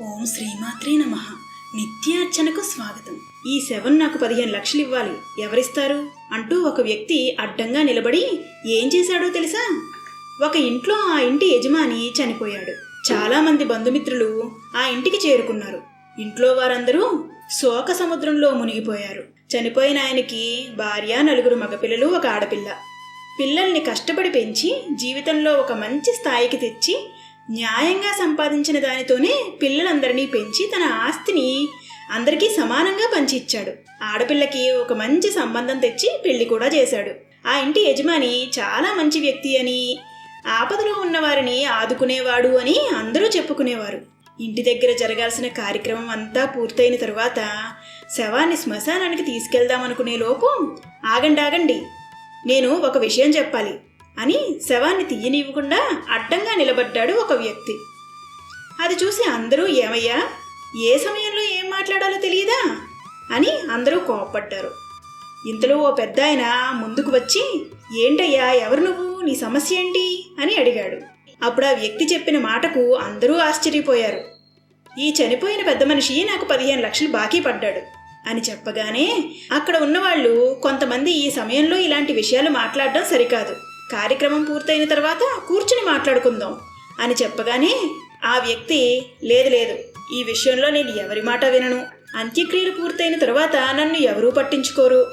ఓం శ్రీమాత్రే నమ. నిత్యార్చనకు స్వాగతం. ఈ శవం నాకు పదిహేను లక్షలు ఇవ్వాలి. ఎవరిస్తారు? అంటూ ఒక వ్యక్తి అడ్డంగా నిలబడి ఏం చేశాడో తెలుసా? ఒక ఇంట్లో ఆ ఇంటి యజమాని చనిపోయాడు. చాలా మంది బంధుమిత్రులు ఆ ఇంటికి చేరుకున్నారు. ఇంట్లో వారందరూ శోక సముద్రంలో మునిగిపోయారు. చనిపోయిన ఆయనకి భార్య నలుగురు మగపిల్లలు ఒక ఆడపిల్ల. పిల్లల్ని కష్టపడి పెంచి జీవితంలో ఒక మంచి స్థాయికి తెచ్చి న్యాయంగా సంపాదించిన దానితోనే పిల్లలందరినీ పెంచి తన ఆస్తిని అందరికీ సమానంగా పంచి ఇచ్చాడు ఆడపిల్లకి ఒక మంచి సంబంధం తెచ్చి పెళ్ళి కూడా చేశాడు. ఆ ఇంటి యజమాని చాలా మంచి వ్యక్తి అని ఆపదలో ఉన్నవారిని ఆదుకునేవాడు అని అందరూ చెప్పుకునేవారు. ఇంటి దగ్గర జరగాల్సిన కార్యక్రమం అంతా పూర్తయిన తరువాత శవాన్ని శ్మశానానికి తీసుకెళ్దామనుకునే లోపు ఆగండి ఆగండి నేను ఒక విషయం చెప్పాలి. అని శవాన్ని తీయనివ్వకుండా అడ్డంగా నిలబడ్డాడు ఒక వ్యక్తి. అది చూసి అందరూ ఏమయ్యా? ఏ సమయంలో ఏం మాట్లాడాలో తెలియదా అని అందరూ కోపపడ్డారు. ఇంతలో ఓ పెద్ద ఆయన ముందుకు వచ్చి ఏంటయ్యా ఎవరు నువ్వు? నీ సమస్య ఏంటి? అని అడిగాడు. అప్పుడు ఆ వ్యక్తి చెప్పిన మాటకు అందరూ ఆశ్చర్యపోయారు. ఈ చనిపోయిన పెద్ద మనిషి నాకు పదిహేను లక్షలు బాకీ పడ్డాడు అని చెప్పగానే అక్కడ ఉన్నవాళ్ళు కొంతమంది ఈ సమయంలో ఇలాంటి విషయాలు మాట్లాడడం సరికాదు. కార్యక్రమం పూర్తయిన తర్వాత కూర్చుని మాట్లాడుకుందాం అని చెప్పగానే ఆ వ్యక్తి లేదు లేదు ఈ విషయంలో నేను ఎవరి మాట వినను. అంత్యక్రియలు పూర్తయిన తర్వాత నన్ను ఎవరూ పట్టించుకోరు.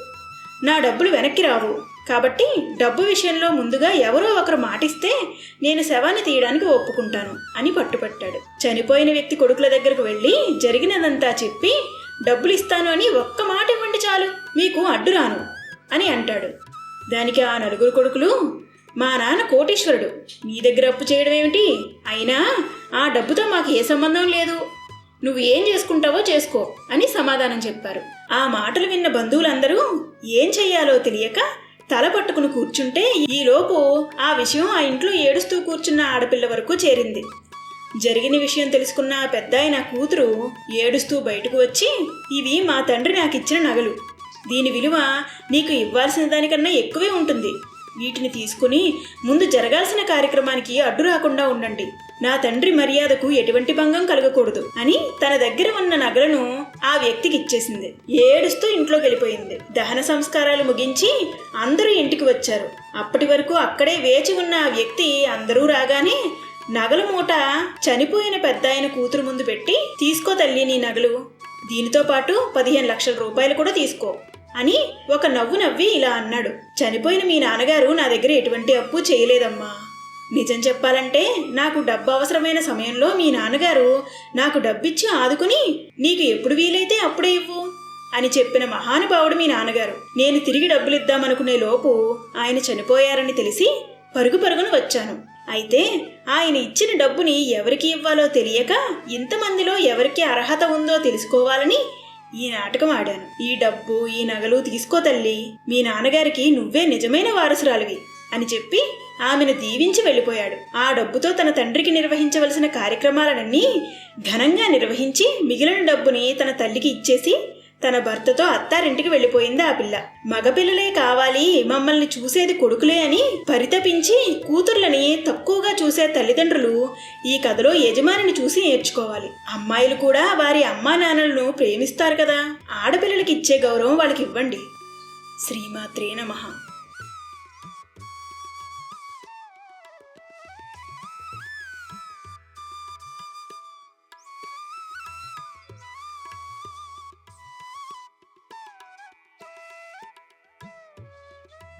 నా డబ్బులు వెనక్కి రావు. కాబట్టి డబ్బు విషయంలో ముందుగా ఎవరో ఒకరు మాటిస్తే నేను శవాన్ని తీయడానికి ఒప్పుకుంటాను అని పట్టుపట్టాడు. చనిపోయిన వ్యక్తి కొడుకుల దగ్గరకు వెళ్ళి జరిగినదంతా చెప్పి డబ్బులు ఇస్తాను అని ఒక్క మాట ఇవ్వండి చాలు మీకు అడ్డు రాను అని అంటాడు. దానికి ఆ నలుగురు కొడుకులు మా నాన్న కోటీశ్వరుడు. నీ దగ్గర అప్పు చేయడం ఏమిటి? అయినా ఆ డబ్బుతో మాకు ఏ సంబంధం లేదు. నువ్వు ఏం చేసుకుంటావో చేసుకో అని సమాధానం చెప్పారు. ఆ మాటలు విన్న బంధువులందరూ ఏం చెయ్యాలో తెలియక తల పట్టుకుని కూర్చుంటే ఈలోపు ఆ విషయం ఆ ఇంట్లో ఏడుస్తూ కూర్చున్న ఆడపిల్ల వరకు చేరింది. జరిగిన విషయం తెలుసుకున్న పెద్ద ఆయన కూతురు ఏడుస్తూ బయటకు వచ్చి ఇవి మా తండ్రి నాకు ఇచ్చిన నగలు. దీని విలువ నీకు ఇవ్వాల్సిన దానికన్నా ఎక్కువే ఉంటుంది. వీటిని తీసుకుని ముందు జరగాల్సిన కార్యక్రమానికి అడ్డు రాకుండా ఉండండి. నా తండ్రి మర్యాదకు ఎటువంటి భంగం కలగకూడదు అని తన దగ్గర ఉన్న నగలను ఆ వ్యక్తికి ఇచ్చేసింది. ఏడుస్తూ ఇంట్లోకి వెళ్ళిపోయింది దహన సంస్కారాలు ముగించి అందరూ ఇంటికి వచ్చారు. అప్పటి వరకు అక్కడే వేచి ఉన్న ఆ వ్యక్తి అందరూ రాగానే నగల మూట చనిపోయిన పెద్ద ఆయన కూతురు ముందు పెట్టి తీసుకో తల్లి నీ నగలు. దీనితో పాటు పదిహేను లక్షల రూపాయలు కూడా తీసుకో అని ఒక నవ్వు నవ్వి ఇలా అన్నాడు. చనిపోయిన మీ నాన్నగారు నా దగ్గర ఎటువంటి అప్పు చేయలేదమ్మా. నిజం చెప్పాలంటే నాకు డబ్బు అవసరమైన సమయంలో మీ నాన్నగారు నాకు డబ్బిచ్చి ఆదుకుని నీకు ఎప్పుడు వీలైతే అప్పుడే ఇవ్వు అని చెప్పిన మహానుభావుడు మీ నాన్నగారు. నేను తిరిగి డబ్బులు ఇద్దామనుకునే లోపు ఆయన చనిపోయారని తెలిసి పరుగు పరుగున వచ్చాను. అయితే ఆయన ఇచ్చిన డబ్బుని ఎవరికి ఇవ్వాలో తెలియక ఇంతమందిలో ఎవరికి అర్హత ఉందో తెలుసుకోవాలని ఈ నాటకం ఆడాను. ఈ డబ్బు ఈ నగలు తీసుకో తల్లి. మీ నాన్నగారికి నువ్వే నిజమైన వారసురాలివి అని చెప్పి ఆమెను దీవించి వెళ్ళిపోయాడు. ఆ డబ్బుతో తన తండ్రికి నిర్వహించవలసిన కార్యక్రమాలన్నీ ఘనంగా నిర్వహించి మిగిలిన డబ్బుని తన తల్లికి ఇచ్చేసి తన భర్తతో అత్తారింటికి వెళ్ళిపోయింది ఆ పిల్ల. మగపిల్లలే కావాలి మమ్మల్ని చూసేది కొడుకులే అని పరితపించి కూతుర్లని తక్కువగా చూసే తల్లిదండ్రులు ఈ కథలో యజమానిని చూసి నేర్చుకోవాలి. అమ్మాయిలు కూడా వారి అమ్మా నాన్నలను ప్రేమిస్తారు కదా. ఆడపిల్లలకి ఇచ్చే గౌరవం వాళ్ళకి ఇవ్వండి. శ్రీమాత్రే నమః.